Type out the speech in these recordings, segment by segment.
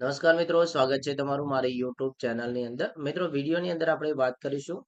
નમસ્કાર મિત્રો, સ્વાગત છે તમારું મારી યુટ્યુબ ચેનલની અંદર. મિત્રો, વિડીયોની અંદર આપણે વાત કરીશું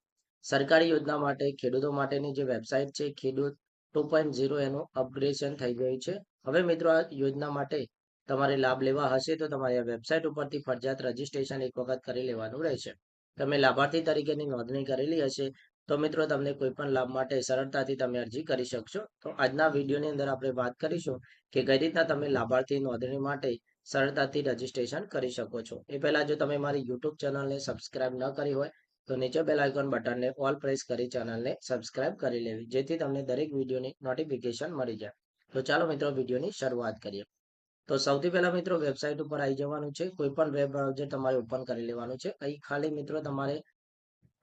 સરકારી યોજના માટે, ખેડૂતો માટેની જે વેબસાઇટ છે, ખેડૂત ટુ પોઈન્ટ ઝીરો એનું અપગ્રેડેશન થઈ ગયું છે. હવે મિત્રો, આ યોજના માટે તમારે લાભ લેવા હશે તો તમારે આ વેબસાઇટ ઉપરથી ફરજિયાત રજીસ્ટ્રેશન એક વખત કરી લેવાનું રહેશે. તમે લાભાર્થી તરીકેની નોંધણી કરેલી હશે તો મિત્રો, તમને કોઈ પણ લાભ માટે સરળતાથી તમે અરજી કરી શકશો. તો આજના વિડીયોની અંદર આપણે વાત કરીશું કે કઈ રીતના તમે લાભાર્થી નોંધણી માટે સરળતાથી રજીસ્ટ્રેશન કરી શકો છો. એ પહેલા જો તમે મારી યુટ્યુબ ચેનલને સબસ્ક્રાઇબ ન કરી હોય, તો નીચે બેલ આઇકોન બટનને ઓલ પ્રેસ કરી ચેનલને સબસ્ક્રાઇબ કરી લેવી, જેથી તમને દરેક વિડીયોની નોટિફિકેશન મળી જાય. તો ચાલો મિત્રો વિડીયોની શરૂઆત કરીએ. તો સૌથી પહેલા મિત્રો વેબસાઇટ ઉપર આવી જવાનું છે. કોઈ પણ વેબ બ્રાઉઝર તમારે ઓપન કરી લેવાનું છે. અહીં ખાલી મિત્રો તમારે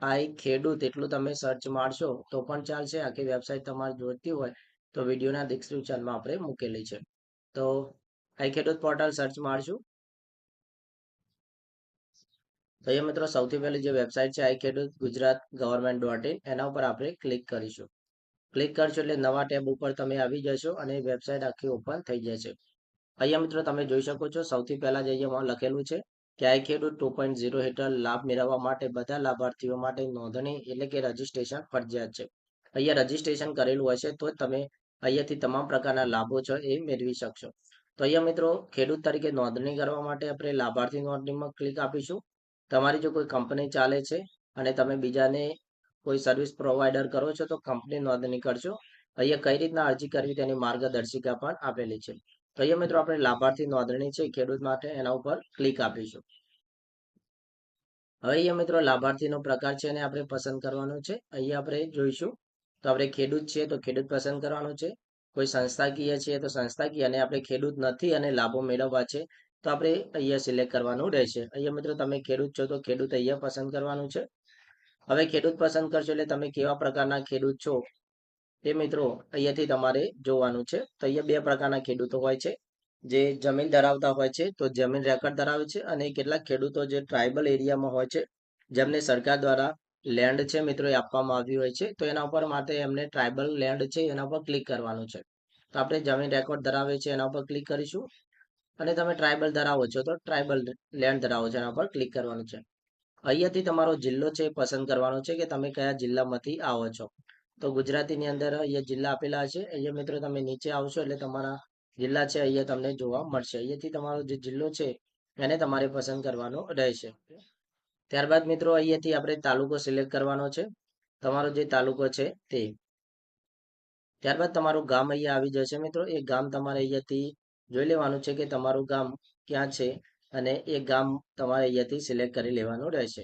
આઈ ખેડૂત એટલું તમે સર્ચ મારશો, તો પણ ચાલશે. આખી વેબસાઇટ તમારે જોઈતી હોય, તો વિડીયોના ડિસ્ક્રિપ્શનમાં આપણે મૂકેલી છે. તો આઈ ખેડૂત પોર્ટલ સર્ચ મારશું? તો અહીંયા મિત્રો સૌથી પહેલી જે વેબસાઇટ છે, આઈ ખેડૂત ગુજરાત ગવર્મેન્ટ ડોટ ઇન એના ઉપર આપણે ક્લિક કરીશું. ક્લિક કરશો એટલે નવા ટેબ ઉપર તમે આવી જશો અને વેબસાઇટ આખી ઓપન થઈ જશે. અહીંયા મિત્રો તમે જોઈ શકો છો, સૌથી પહેલા જ અહીંયા લખેલું છે કે આઈ ખેડૂત ટુ પોઈન્ટ ઝીરો હેઠળ લાભ મેળવવા માટે બધા લાભાર્થીઓ માટે નોંધણી એટલે કે રજીસ્ટ્રેશન ફરજિયાત છે. અહીંયા રજીસ્ટ્રેશન કરેલું હશે તો તમે અહીંયાથી તમામ પ્રકારના લાભો છે એ મેળવી શકશો. તો અહીંયા મિત્રો, ખેડૂત તરીકે નોંધણી કરવા માટે આપણે લાભાર્થી નોંધણીમાં ક્લિક આપીશું. તમારી જો કોઈ કંપની ચાલે છે અને તમે બીજાને કોઈ સર્વિસ પ્રોવાઈડર કરો છો, તો કંપની નોંધણી કરશો અહીંયા કઈ રીતના અરજી કરવી તેની માર્ગદર્શિકા પણ આપેલી છે. તો અહીંયા મિત્રો આપણે લાભાર્થી નોંધણી છે ખેડૂત માટે, એના ઉપર ક્લિક આપીશું. હવે અહીંયા મિત્રો લાભાર્થીનો પ્રકાર છે એને આપણે પસંદ કરવાનો છે. અહીંયા આપણે જોઈશું. તો આપણે ખેડૂત છે તો ખેડૂત પસંદ કરવાનો છે. કોઈ સંસ્થાકીય છે તો સંસ્થાકીય અને આપણે ખેડૂત નથી અને લાભો મેળવવા છે, તો આપણે અહીંયા સિલેક્ટ કરવાનું રહેશે. અહીંયા મિત્રો તમે ખેડૂત છો તો ખેડૂત અહીંયા પસંદ કરવાનું છે. હવે ખેડૂત પસંદ કરશો એટલે તમે કેવા પ્રકારના ખેડૂત છો એ મિત્રો અહીંયાથી તમારે જોવાનું છે. તો અહીંયા બે પ્રકારના ખેડૂતો હોય છે. જે જમીન ધરાવતા હોય છે તો જમીન રેકર્ડ ધરાવે છે અને કેટલાક ખેડૂતો જે ટ્રાઇબલ એરિયામાં હોય છે, જેમને સરકાર દ્વારા લેન્ડ છે મિત્રો એ આપવામાં આવ્યું હોય છે. તો એના ઉપર માટે એમને ટ્રાઇબલ લેન્ડ છે એના ઉપર ક્લિક કરવાનું છે. તો આપણે જમીન રેકોર્ડ ધરાવે છે એના ઉપર ક્લિક કરીશું. અને તમે ટ્રાઇબલ ધરાવો છો તો ટ્રાઇબલ લેન્ડ ધરાવો છો એના પર ક્લિક કરવાનું છે. અહીંયાથી તમારો જિલ્લો છે પસંદ કરવાનો છે કે તમે કયા જિલ્લામાંથી આવો છો. તો ગુજરાતીની અંદર અહીંયા જિલ્લા આપેલા છે. અહીંયા મિત્રો તમે નીચે આવશો એટલે તમારા જિલ્લા છે અહીંયા તમને જોવા મળશે. અહીંયાથી તમારો જે જિલ્લો છે એને તમારે પસંદ કરવાનો રહેશે. ત્યારબાદ મિત્રો અહીંયાથી આપણે તાલુકો સિલેક્ટ કરવાનો છે. તમારો જે તાલુકો છે તે. ત્યારબાદ તમારું ગામ અહીંયા આવી જશે મિત્રો. એ ગામ તમારે અહીંયાથી જોઈ લેવાનું છે કે તમારું ગામ ક્યાં છે અને એ ગામ તમારે અહીંયાથી સિલેક્ટ કરી લેવાનું રહેશે.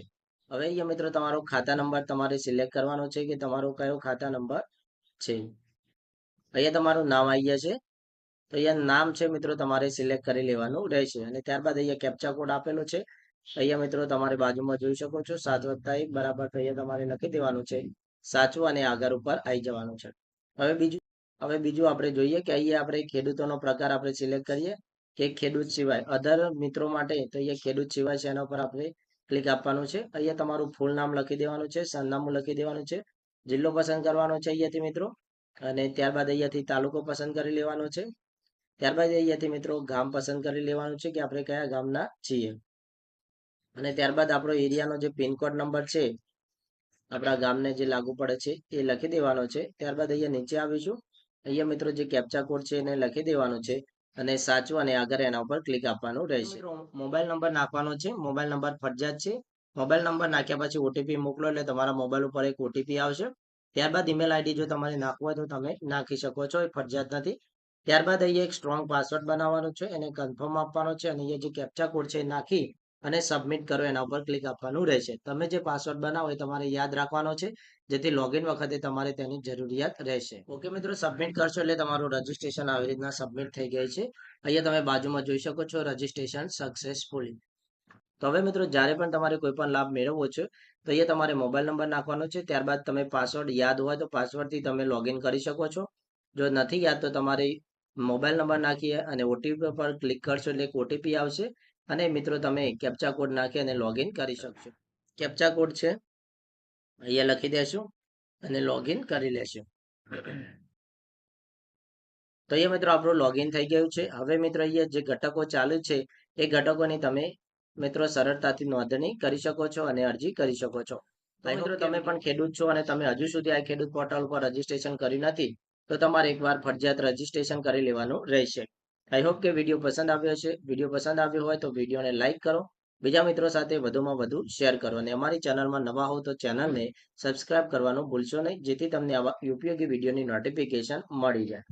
હવે અહીંયા મિત્રો તમારો ખાતા નંબર તમારે સિલેક્ટ કરવાનો છે કે તમારો કયો ખાતા નંબર છે. અહીંયા તમારું નામ આવી જશે. તો અહીંયા નામ છે મિત્રો તમારે સિલેક્ટ કરી લેવાનું રહેશે અને ત્યારબાદ અહીંયા કેપ્ચા કોડ આપેલો છે. અહીંયા મિત્રો તમારે બાજુમાં જોઈ શકો છો, સાત વત્તા એક બરાબર અહીંયા તમારે લખી દેવાનું છે, સાચું અને આગળ ઉપર આવી જવાનું છે. હવે બીજું હવે બીજું આપણે જોઈએ કે અહીંયા આપણે ખેડૂતોનો પ્રકાર આપણે સિલેક્ટ કરીએ કે ખેડૂત સિવાય. અધર મિત્રો માટે તો અહીંયા ખેડૂત સિવાય છે, એના ઉપર આપણે ક્લિક આપવાનું છે. અહીંયા તમારું ફૂલ નામ લખી દેવાનું છે, સરનામું લખી દેવાનું છે, જિલ્લો પસંદ કરવાનો છે અહીંયાથી મિત્રો. અને ત્યારબાદ અહીંયાથી તાલુકો પસંદ કરી લેવાનો છે. ત્યારબાદ અહીંયાથી મિત્રો ગામ પસંદ કરી લેવાનું છે કે આપણે કયા ગામના છીએ. અને ત્યારબાદ આપણો એરિયાનો જે પિનકોડ નંબર છે, આપણા ગામને જે લાગુ પડે છે, એ લખી દેવાનો છે. ત્યારબાદ અહીંયા નીચે આવીશું. અહીંયા મિત્રો જે કેપ્ચા કોડ છે એને લખી દેવાનો છે અને સાચું અને આગળ એના ઉપર ક્લિક આપવાનું રહેશે. મોબાઈલ નંબર નાખવાનો છે. મોબાઈલ નંબર ફરજિયાત છે. મોબાઈલ નંબર નાખ્યા પછી ઓટીપી મોકલો એટલે તમારા મોબાઈલ ઉપર એક ઓટીપી આવશે. ત્યારબાદ ઈમેલ આઈડી જો તમારે નાખવું હોય તો તમે નાખી શકો છો. એ ફરજિયાત નથી. ત્યારબાદ અહીંયા એક સ્ટ્રોંગ પાસવર્ડ બનાવવાનો છે. એને કન્ફર્મ આપવાનો છે અને અહીંયા જે કેપ્ચા કોડ છે એ નાખી અને સબમિટ કરો, એના ઉપર ક્લિક આપવાનું રહેશે. તમે જે પાસવર્ડ બનાવો એ તમારે યાદ રાખવાનો છે, જેથી લોગિન વખતે તમારે તેની જરૂરિયાત રહેશે. ઓકે મિત્રો સબમિટ કરશો એટલે તમારું રજીસ્ટ્રેશન આવી રીતના સબમિટ થઈ ગઈ છે. અહીંયા તમે બાજુમાં જોઈ શકો છો રજીસ્ટ્રેશન સક્સેસફુલી તો હવે મિત્રો, જ્યારે પણ તમારે કોઈ પણ લાભ મેળવવો છે, તો અહીંયા તમારે મોબાઈલ નંબર નાખવાનો છે. ત્યારબાદ તમે પાસવર્ડ યાદ હોય તો પાસવર્ડથી તમે લોગિન કરી શકો છો. જો નથી યાદ તો તમારે મોબાઈલ નંબર નાખીએ અને ઓટીપી પર ક્લિક કરશો એટલે એક ઓટીપી આવશે. અને મિત્રો તમે કેપ્ચા કોડ નાખી અને લોગિન કરી શકશો. કેપ્ચા કોડ છે અહીંયા લખી દેશું અને લોગિન કરી લેશું. તો અહીંયા મિત્રો આપણું લોગિન થઈ ગયું છે. હવે મિત્રો અહીંયા જે ઘટકો ચાલુ છે એ ઘટકોની તમે મિત્રો સરળતાથી નોંધણી કરી શકો છો અને અરજી કરી શકો છો. તો મિત્રો તમે પણ ખેડૂત છો અને તમે હજુ સુધી આ ખેડૂત પોર્ટલ પર રજીસ્ટ્રેશન કર્યું નથી તો તમારે એકવાર ફરજિયાત રજીસ્ટ્રેશન કરી લેવાનું રહેશે. આઈ હોપ કે વીડિયો પસંદ આવ્યો છે વીડિયો પસંદ આવ્યો હોય તો વિડીયોને લાઇક કરો. બીજા મિત્રો સાથે વધુમાં વધુ શેર કરો. અને અમારી ચેનલમાં નવા હો તો ચેનલને સબસ્ક્રાઇબ કરવાનું ભૂલશો નહીં, જેથી તમને આવા ઉપયોગી વિડીયોની નોટિફિકેશન મળી જાય.